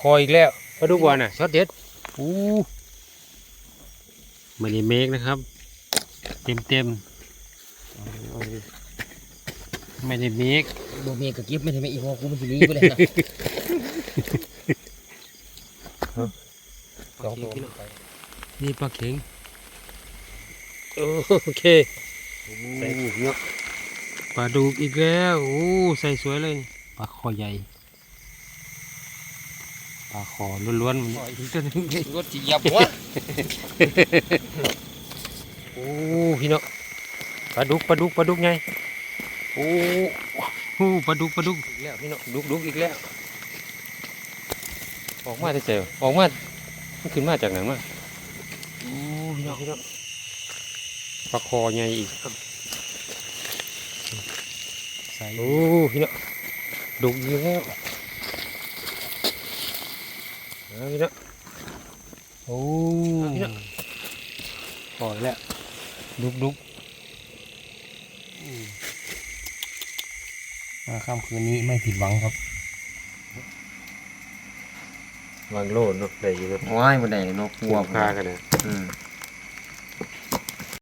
คออีกแล้วปลาดุกวาน่ะช็อตเด็ดอู้ไม่ได้เมกนะครับ เต็มเต็มๆไม่ได้เมกบ่เมกับกิฟไม่ได้ไม่อีกพอกูมันสิหนี้ไปเลยนะสองตัวนี่ปลาเข็งโอเคใส่เนาะปลาดุกอีกแล้วโอ้ใส่สวยเลยนี่ปลาคอใหญ่ ปลาคอล้วนๆมันอีกตัวหนึงรถสิเหยับหัวโอ้พี่เนาะปลาดุกปลาดุกปลาดุกไงโอ้โหปลาดุกปลาดุกอีกแล้วพี่เนาะดุกดุกอีกแล้ว ออกมาได้เจอออกมามันขึ้นมาจากไหนมาโอ้พี่เนาะพี่เนาะปลาคอไงอีกครับใส่โอ้พี่เนาะดุกอีกแล้ว เอาพี่เนาะโอ้พี่เนาะพอแล้วดุกดุกมาค่ำคืนนี้ไม่ผิดหวังครับวางโลดเนาะได้อยู่เนาะว้ายบ่ได้เลยเนาะกลัวคุ้มค่ากันนะอืม